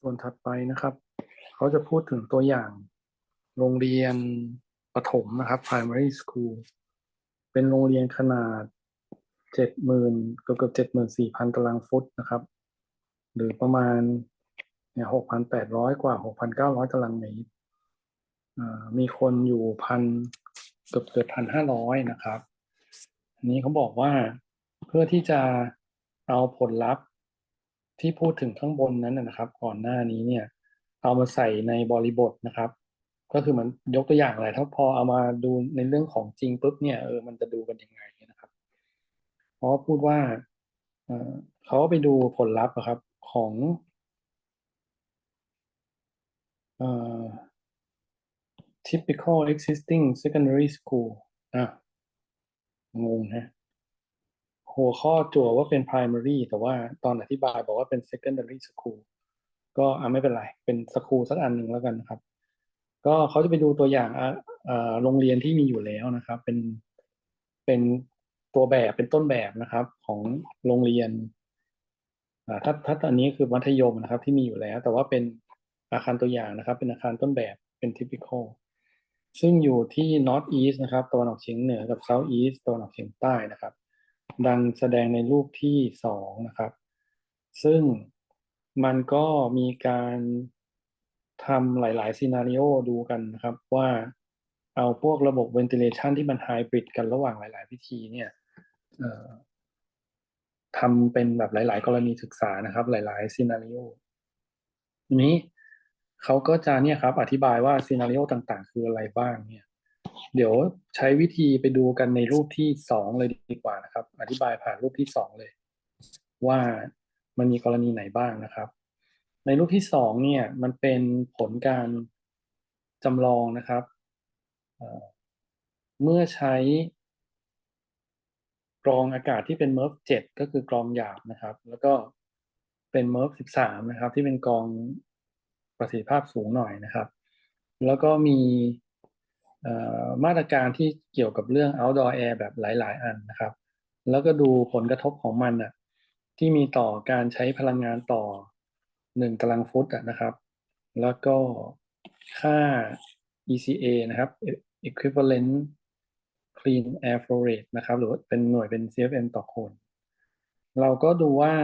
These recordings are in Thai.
ส่วนถัดไปนะครับ เขาจะพูดถึงตัวอย่าง โรงเรียนประถมนะครับ primary school เป็นโรงเรียนขนาดเจ็ดหมื่นเกือบเกือบเจ็ดหมื่นสี่พันตารางฟุตนะครับ หรือประมาณหกพันแปดร้อยกว่าหกพันเก้าร้อยตารางเมตรมีคนอยู่พันเกือบเกือบพันห้าร้อยนะครับ อันนี้เขาบอกว่าเพื่อที่จะเอาผลลัพธ์ ที่พูดถึงข้างบนนั้นนะครับ ก่อนหน้านี้เนี่ย เอามาใส่ในบริบทนะครับ ก็คือมันยกตัวอย่างอะไรถ้าพอเอามาดูในเรื่องของจริงปุ๊บเนี่ยเออมันจะดูกันยังไงนะครับเพราะพูดว่าเขาไปดูผลลัพธ์ครับของเอ่อ typical existing secondary school อะงงฮะ หัวข้อจั่วว่าเป็น primary แต่ว่าตอนอธิบายบอกว่าเป็น secondary school ก็อะไม่เป็นไร เป็นสคูลสักอันหนึ่งแล้วกันนะครับ ก็เขาจะไปดูตัวอย่างอะเอ่อโรงเรียนที่มีอยู่แล้วนะครับ เป็นเป็นตัวแบบเป็นต้นแบบนะครับ ของโรงเรียนอ่าถ้าถ้าตอนนี้คือมัธยมนะครับ ที่มีอยู่แล้ว แต่ว่าเป็นอาคารตัวอย่างนะครับ เป็นอาคารต้นแบบเป็น typical ซึ่งอยู่ที่ north east นะครับตะวันออกเฉียงเหนือกับ south east ตะวันออกเฉียงใต้นะครับ ดังแสดงในรูปที่สองนะครับ ซึ่งมันก็มีการทำหลาย ๆ ซีนารีโอดูกันนะครับ ว่าเอาพวกระบบ ventilation ที่มันไฮบริดกันระหว่างหลายๆวิธีเนี่ยทำเป็นแบบหลาย ๆ กรณีศึกษานะครับ หลาย ๆ ซีนารีโอนี้เขาก็จะเนี่ยครับ อธิบายว่าซีนารีโอต่าง ๆ คืออะไรบ้างเนี่ย เดี๋ยวใช้วิธีไปดูกันในรูปที่สองเลยดีกว่านะครับ อธิบายผ่านรูปที่สองเลย ว่ามันมีกรณีไหนบ้างนะครับ ในรูปที่สองเนี่ยมันเป็นผลการจำลองนะครับ เมื่อใช้กรองอากาศที่เป็นเมิร์ฟเจ็ดก็คือกรองหยาบนะครับ แล้วก็เป็นเมิร์ฟสิบสามนะครับ ที่เป็นกรองประสิทธิภาพสูงหน่อยนะครับ แล้วก็มี มาตรการที่เกี่ยวกับเรื่อง outdoor air แบบหลาย ๆ อันนะครับ แล้วก็ดูผลกระทบของมันอะที่มีต่อการใช้พลังงานต่อหนึ่งตารางฟุตะนะครับ แล้วก็ค่า ECA นะครับ equivalent clean air flow rate นะครับ หรือเป็นหน่วยเป็น CFM ต่อคน เราก็ดูว่า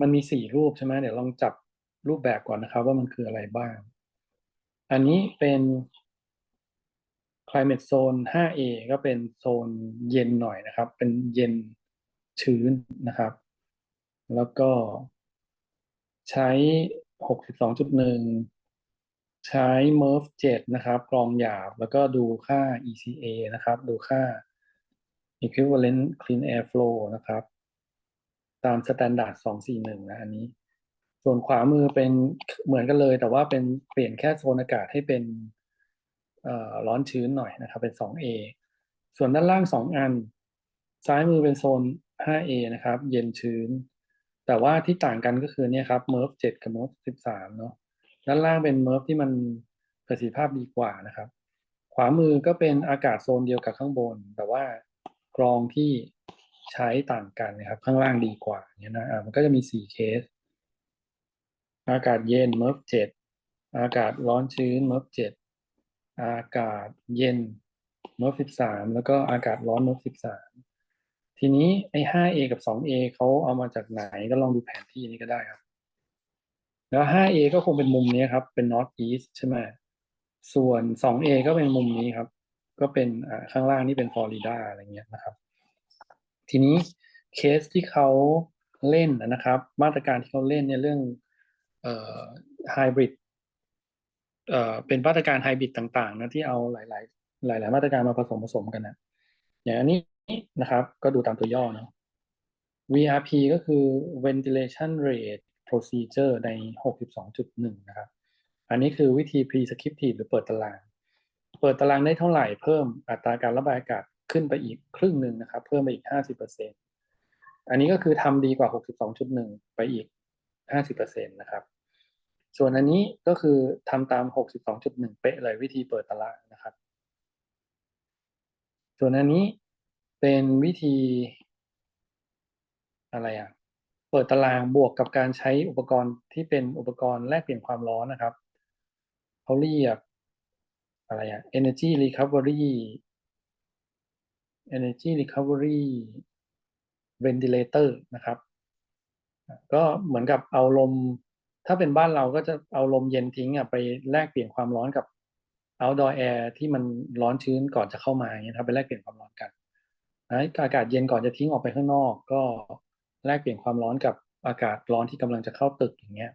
มันมีสี่รูปใช่ไหมเดี๋ยวลองจับรูปแบบก่อนนะครับ ว่ามันคืออะไรบ้าง อันนี้เป็น climate zone 5A ก็เป็นโซนเย็นหน่อยนะครับ เป็นเย็นชื้นนะครับ แล้วก็ใช้ 62.1 ใช้ MERV 7 นะครับ กรองหยาบ แล้วก็ดูค่า ECA นะครับ ดูค่า equivalent clean air flow นะครับ ตามสแตนดาร์ด241 นะอันนี้ ส่วนขวามือเป็นเหมือนกันเลย แต่ว่าเป็นเปลี่ยนแค่โซนอากาศให้เป็นร้อนชื้นหน่อยนะครับ เป็น 2A ส่วนด้านล่าง 2 อัน ซ้ายมือเป็นโซน 5A นะครับ เย็นชื้น แต่ว่าที่ต่างกันก็คือเนี่ยครับ MERV 7กับ MERV 13 เนาะด้านล่างเป็น MERV ที่มันประสิทธิภาพดีกว่านะครับ ขวามือก็เป็นอากาศโซนเดียวกับข้างบน แต่ว่ากรองที่ใช้ต่างกันนะครับ ข้างล่างดีกว่าเนี่ยนะะมันก็จะมี 4 เคส อากาศเย็น MERV 7อากาศร้อนชื้น MERV 7อากาศเย็น MERV 13แล้วก็อากาศร้อน MERV 13ทีนี้ไอ้ 5A กับ 2A เอเขาเอามาจากไหนก็ลองดูแผนที่นี้ก็ได้ครับ แล้ว 5A ก็คงเป็นมุมนี้ครับ เป็น north east ใช่ไหมส่วน 2A ก็เป็นมุมนี้ครับ ก็เป็นข้างล่างนี่เป็นฟลอริดาอะไรเงี้ยนะครับ ทีนี้เคสที่เขาเล่นนะครับ มาตรการที่เขาเล่นเนี่ยเรื่อง ไฮบริดเป็นมาตรการไฮบริดต่าง ๆ นะที่เอาหลาย ๆ หลาย ๆ มาตรการมาผสมผสมกันนะอย่างอันนี้นะครับ ก็ดูตามตัวย่อเนาะ VRP ก็คือ ventilation rate procedure ใน 62.1 นะครับ อันนี้คือวิธี prescriptive หรือเปิดตาราง เปิดตารางได้เท่าไหร่เพิ่มอัตราการระบายอากาศขึ้นไปอีกครึ่งหนึ่งนะครับ เพิ่มไปอีก 50%อันนี้ก็คือทำดีกว่า 62.1 ไปอีก 50%นะครับ ส่วนอันนี้ก็คือทำตาม 62.1 เป๊ะเลยวิธีเปิดตารางนะครับ ส่วนอันนี้เป็นวิธีอะไรอะเปิดตารางบวกกับการใช้อุปกรณ์ที่เป็นอุปกรณ์แลกเปลี่ยนความร้อนนะครับเขาเรียกอะไรอะ energy recovery energy recovery ventilator นะครับ ก็เหมือนกับเอาลม ถ้าเป็นบ้านเราก็จะเอาลมเย็นทิ้งอะไปแลกเปลี่ยนความร้อนกับ outdoor air ที่มันร้อนชื้นก่อนจะเข้ามาเงี้ยครับไปแลกเปลี่ยนความร้อนกันอากาศเย็นก่อนจะทิ้งออกไปข้างนอก ก็แลกเปลี่ยนความร้อนกับอากาศร้อนที่กำลังจะเข้าตึกอย่างเงี้ย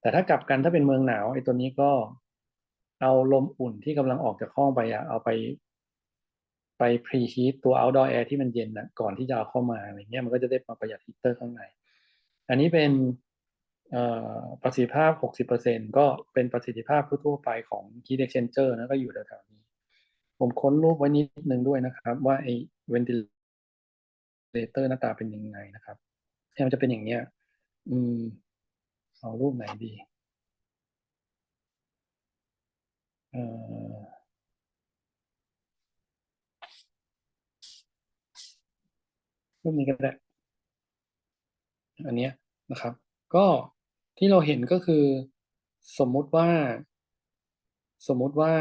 แต่ถ้ากลับกันถ้าเป็นเมืองหนาวไอ้ตัวนี้ก็เอาลมอุ่นที่กำลังออกจากห้องไปอะเอาไป ไปพรีฮีทตัว outdoor air ที่มันเย็นนะก่อนที่จะเอาเข้ามาอะไรเงี้ยมันก็จะได้มาประหยัดฮีเตอร์ข้างใน อันนี้เป็น ประสิทธิภาพ 60%ก็เป็นประสิทธิภาพทั่วไปของ heat exchanger นะก็อยู่แถวๆนี้ ผมค้นรูปไว้นิดนึงด้วยนะครับ ว่าไอ้ ventilator หน้าตาเป็นยังไงนะครับมันจะเป็นอย่างเนี้ย อืม เอารูปไหนดี เอ่อรูปนี้ก็ได้ อันนี้นะครับ ก็ ที่เราเห็นก็คือ สมมุติว่า สมมุติว่า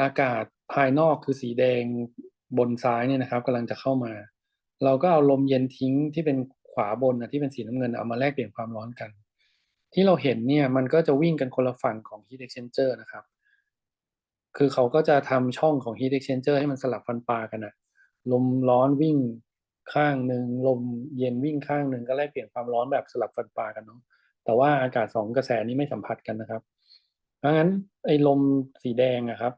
อากาศภายนอกคือสีแดงบนซ้ายเนี่ยนะครับกำลังจะเข้ามา เราก็เอาลมเย็นทิ้งที่เป็นขวาบนนะที่เป็นสีน้ำเงินเอามาแลกเปลี่ยนความร้อนกัน ที่เราเห็นเนี่ยมันก็จะวิ่งกันคนละฝั่งของ heat exchanger นะครับ คือเขาก็จะทำช่องของ heat exchanger ให้มันสลับฟันปลากันนะลมร้อนวิ่ง ข้างหนึ่งลมเย็นวิ่งข้างหนึ่งก็แลกเปลี่ยนความร้อนแบบสลับฟันปลากันเนาะแต่ว่าอากาศสองกระแสนี้ไม่สัมผัสกันนะครับ เพราะงั้นไอ้ลมสีแดงอะครับ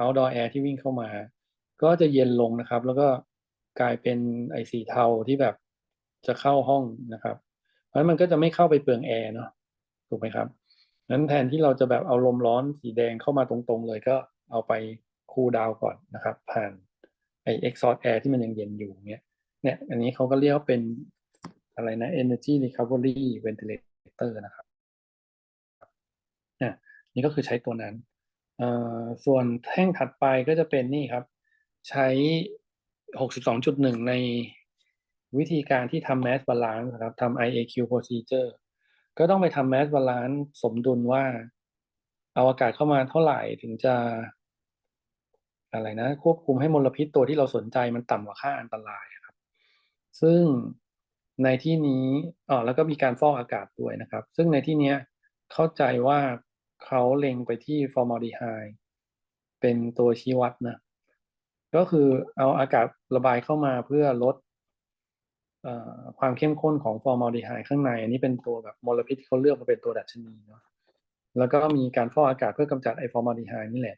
outdoor air ที่วิ่งเข้ามา ก็จะเย็นลงนะครับ แล้วก็กลายเป็นไอ้สีเทาที่แบบจะเข้าห้องนะครับ เพราะฉะนั้นมันก็จะไม่เข้าไปเปลืองแอร์เนาะถูกไหมครับนั้นแทนที่เราจะแบบเอาลมร้อนสีแดงเข้ามาตรงๆ เลยก็เอาไปคูลดาวก่อนนะครับ ผ่านไอ้ exhaust air ที่มันยังเย็นอยู่เนี่ย เนี่ย อันนี้เขาก็เรียกว่าเป็นอะไรนะ energy recovery ventilator นะครับเนี่ยนี่ก็คือใช้ตัวนั้นส่วนแท่งถัดไปก็จะเป็นนี่ครับ ใช้ 62.1 ในวิธีการที่ทำ mass balance นะครับทำ IAQ procedure ก็ต้องไปทำ mass balance สมดุลว่า เอาอากาศเข้ามาเท่าไหร่ถึงจะอะไรนะ ควบคุมให้มลพิษตัวที่เราสนใจมันต่ำกว่าค่าอันตราย ซึ่งในที่นี้อ๋อแล้วก็มีการฟอกอากาศด้วยนะครับ ซึ่งในที่นี้เข้าใจว่าเขาเล็งไปที่ฟอร์มาลดีไฮด์เป็นตัวชี้วัดนะ ก็คือเอาอากาศระบายเข้ามาเพื่อลดความเข้มข้นของฟอร์มาลดีไฮด์ข้างใน อันนี้เป็นตัวแบบมลพิษที่เขาเลือกมาเป็นตัวดัชนีเนาะแล้วก็มีการฟอกอากาศเพื่อกำจัดไอฟอร์มาลดีไฮด์นี่แหละ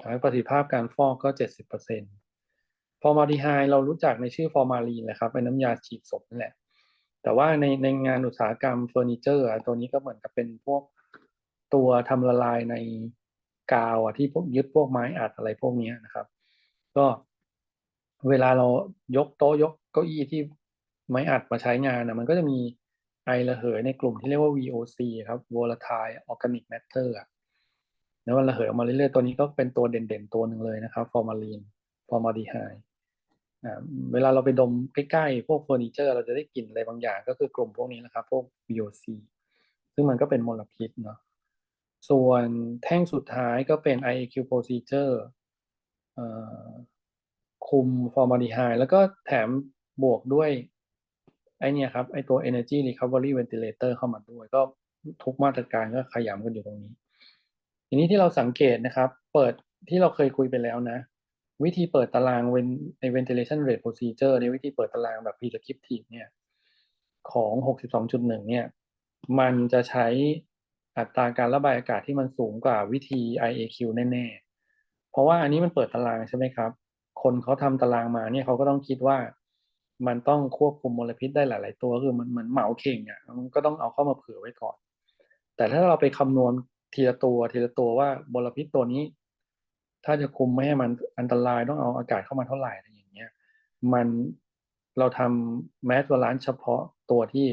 ทำให้ประสิทธิภาพการฟอกก็เจ็ดสิบเปอร์เซ็นต์ ฟอร์มาลดีไฮเรารู้จักในชื่อฟอร์มาลีนแหละครับเป็นน้ำยาฉีดศพนี่นแหละ แต่ว่าในในงานอุตสาหกรรมเฟอร์นิเจอร์ตัวนี้ก็เหมือนกับเป็นพวกตัวทำละลายในกาวอะที่พวกยึดพวกไม้อัดอะไรพวกนี้นะครับ ก็เวลาเรายกโต๊ะยกเก้าอี้ที่ไม้อัดมาใช้งานนะมันก็จะมีไอระเหยในกลุ่มที่เรียกว่า VOC ครับ volatile organic matter อะแล้วมันระเหยออกมาเรื่อยๆ ตัวนี้ก็เป็นตัวเด่นๆ ตัวหนึ่งเลยนะครับฟอร์มาลีนฟอร์มาดีไฮ เวลาเราไปดมใกล้ๆ พวกเฟอร์นิเจอร์ เราจะได้กลิ่นอะไรบางอย่างก็คือกลุ่มพวกนี้นะครับ พวก VOC ซึ่งมันก็เป็นมลพิษเนาะส่วนแท่งสุดท้ายก็เป็น IAQ procedure คุม formaldehyde แล้วก็แถมบวกด้วยไอเนี่ยครับไอตัว energy recovery ventilator เข้ามาด้วย ก็ทุกมาตรการก็ขยำกันอยู่ตรงนี้ ทีนี้ที่เราสังเกตนะครับ เปิดที่เราเคยคุยไปแล้วนะ วิธีเปิดตารางใน ventilation rate procedure ในวิธีเปิดตารางแบบ prescriptive เนี่ยของ 62.1 เนี่ย มันจะใช้อัตราการระบายอากาศที่มันสูงกว่าวิธี IAQ แน่ๆ เพราะว่าอันนี้มันเปิดตารางใช่ไหมครับ คนเขาทำตารางมาเนี่ยเขาก็ต้องคิดว่ามันต้องควบคุมมลพิษได้หลาย ๆ ตัวคือมันเหมือนเหมาเข่งอะมันก็ต้องเอาเข้ามาเผื่อไว้ก่อน แต่ถ้าเราไปคำนวณทีละตัวทีละตัวว่ามลพิษตัวนี้ ถ้าจะคุมไม่ให้มันอันตรายต้องเอาอากาศเข้ามาเท่าไหร่อะไรอย่างเงี้ย มันเราทำแมสวลานเฉพาะตัวที่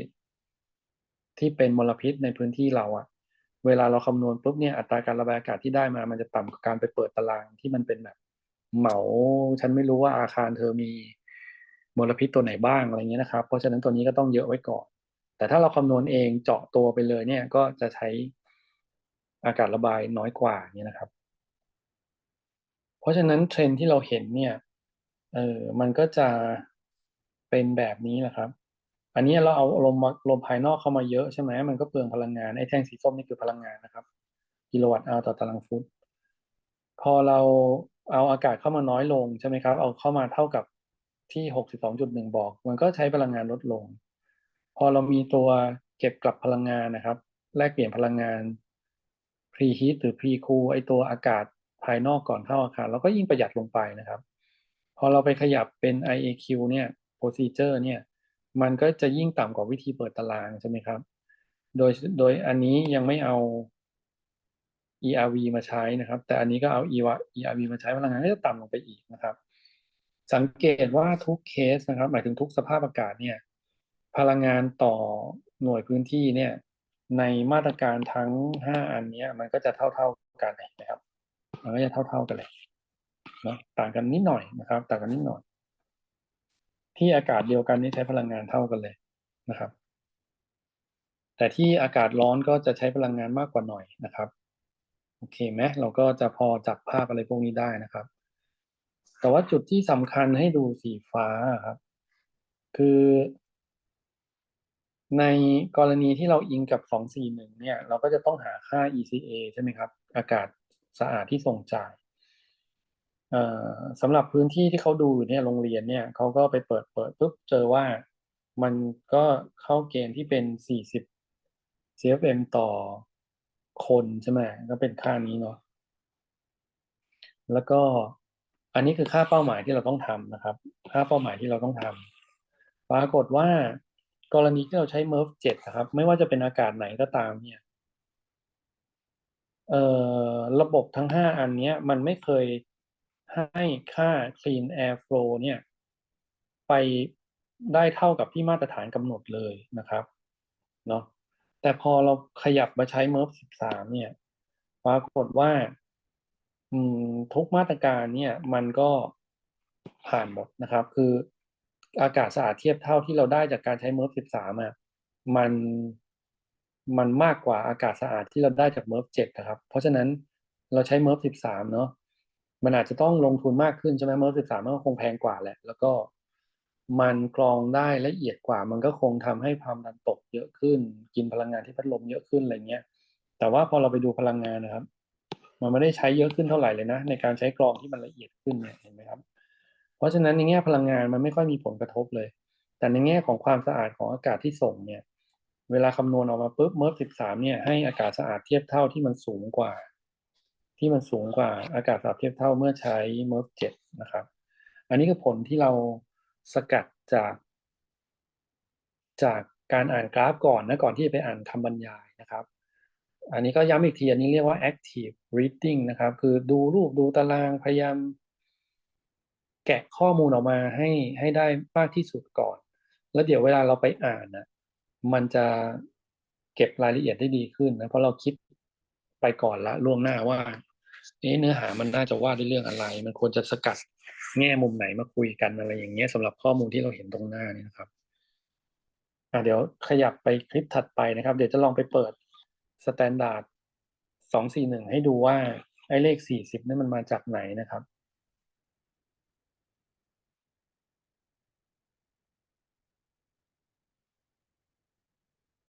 ที่เป็นมลพิษในพื้นที่เราอะเวลาเราคำนวณปุ๊บเนี่ยอัตราการระบายอากาศที่ได้มา มันจะต่ำกว่าการไปเปิดตารางที่มันเป็นแบบเหมาฉันไม่รู้ว่าอาคารเธอมีมลพิษตัวไหนบ้างอะไรเงี้ยนะครับ เพราะฉะนั้นตัวนี้ก็ต้องเยอะไว้ก่อน แต่ถ้าเราคำนวณเองเจาะตัวไปเลยเนี่ยก็จะใช้อากาศระบายน้อยกว่านี้นะครับ เพราะฉะนั้นเทรนที่เราเห็นเนี่ยเออมันก็จะเป็นแบบนี้แหละครับ อันนี้เราเอาลมลมภายนอกเข้ามาเยอะใช่ไหมมันก็เปลืองพลังงานไอ้แท่งสีส้มนี่คือพลังงานนะครับกิโลวัตต์เอาต่อตารางฟุต พอเราเอาอากาศเข้ามาน้อยลงใช่ไหมครับ เอาเข้ามาเท่ากับที่หกสิบสองจุดหนึ่งบอก มันก็ใช้พลังงานลดลง พอเรามีตัวเก็บกลับพลังงานนะครับ แลกเปลี่ยนพลังงาน preheat หรือ pre cool ไอตัวอากาศ ภายนอกก่อนเข้าอาคารเราก็ยิ่งประหยัดลงไปนะครับ พอเราไปขยับเป็น IAQ เนี่ย procedure เนี่ย มันก็จะยิ่งต่ำกว่าวิธีเปิดตารางใช่ไหมครับ โดยโดยอันนี้ยังไม่เอา ERV มาใช้นะครับ แต่อันนี้ก็เอา ERV มาใช้พลังงานก็จะต่ำลงไปอีกนะครับ สังเกตว่าทุกเคสนะครับ หมายถึงทุกสภาพอากาศเนี่ย พลังงานต่อหน่วยพื้นที่เนี่ย ในมาตรการทั้ง 5 อันนี้มันก็จะเท่า ๆกันนะครับ มันก็จะเท่า ๆกันเลยนะต่างกันนิดหน่อยนะครับ ต่างกันนิดหน่อย ที่อากาศเดียวกันนี่ใช้พลังงานเท่ากันเลยนะครับ แต่ที่อากาศร้อนก็จะใช้พลังงานมากกว่าหน่อยนะครับโอเคไหมเราก็จะพอจับภาพอะไรพวกนี้ได้นะครับ แต่ว่าจุดที่สำคัญให้ดูสีฟ้าครับ คือ ในกรณีที่เราอิงกับ 241 เนี่ย เราก็จะต้องหาค่า ECA ใช่ไหมครับ อากาศ สะอาดที่ส่งจ่ายสำหรับพื้นที่ที่เขาดูเนี่ยโรงเรียนเนี่ยเขาก็ไปเปิดเปิดปุ๊บเจอว่ามันก็เข้าเกณฑ์ที่เป็น 40 CFM ต่อคนใช่ไหมก็เป็นค่านี้เนาะแล้วก็อันนี้คือค่าเป้าหมายที่เราต้องทำนะครับ ค่าเป้าหมายที่เราต้องทำปรากฏว่ากรณีที่เราใช้ MERV 7นะครับ ไม่ว่าจะเป็นอากาศไหนก็ตามเนี่ย ระบบทั้ง 5 อันนี้มันไม่เคยให้ค่า clean air flow เนี่ย ไปได้เท่ากับที่มาตรฐานกำหนดเลยนะครับเนาะแต่พอเราขยับมาใช้ MERV 13 เนี่ยปรากฏว่าทุกมาตรการเนี่ยมันก็ผ่านหมดนะครับ คืออากาศสะอาดเทียบเท่าที่เราได้จากการใช้ MERV 13อะมัน มันมากกว่าอากาศสะอาดที่เราได้จาก MERV 7นะครับ เพราะฉะนั้นเราใช้ MERV 13เนาะมันอาจจะต้องลงทุนมากขึ้นใช่ไหม MERV 13มันก็คงแพงกว่าแหละ แล้วก็มันกรองได้ละเอียดกว่า มันก็คงทำให้ความดันตกเยอะขึ้น กินพลังงานที่พัดลมเยอะขึ้นอะไรเงี้ย แต่ว่าพอเราไปดูพลังงานนะครับ มันไม่ได้ใช้เยอะขึ้นเท่าไหร่เลยนะในการใช้กรองที่มันละเอียดขึ้นเนี่ยเห็นไหมครับ เพราะฉะนั้นในแง่พลังงานมันไม่ค่อยมีผลกระทบเลย แต่ในแง่ของความสะอาดของอากาศที่ส่งเนี่ย เวลาคำนวณออกมาปุ๊บเมอร์13เนี่ยให้อากาศสะอาดเทียบเท่าที่มันสูงกว่า ที่มันสูงกว่าอากาศสะอาดเทียบเท่าเมื่อใช้เมอร์7นะครับ อันนี้คือผลที่เราสกัดจาก จากการอ่านกราฟก่อนนะก่อนที่จะไปอ่านคำบรรยายนะครับ อันนี้ก็ย้ำอีกทีอันนี้เรียกว่า active reading นะครับ คือดูรูปดูตารางพยายาม แกะข้อมูลออกมาให้ให้ได้มากที่สุดก่อน แล้วเดี๋ยวเวลาเราไปอ่านนะ มันจะเก็บรายละเอียดได้ดีขึ้นนะเพราะเราคิดไปก่อนละล่วงหน้าว่าเอ๊ะเนื้อหามันน่าจะว่าด้วยเรื่องอะไร มันควรจะสกัดแง่มุมไหนมาคุยกันอะไรอย่างเงี้ยสำหรับข้อมูลที่เราเห็นตรงหน้านี่นะครับเดี๋ยวขยับไปคลิปถัดไปนะครับ เดี๋ยวจะลองไปเปิดสแตนดาร์ดสองสี่หนึ่งให้ดูว่าไอ้เลขสี่สิบนี่มันมาจากไหนนะครับ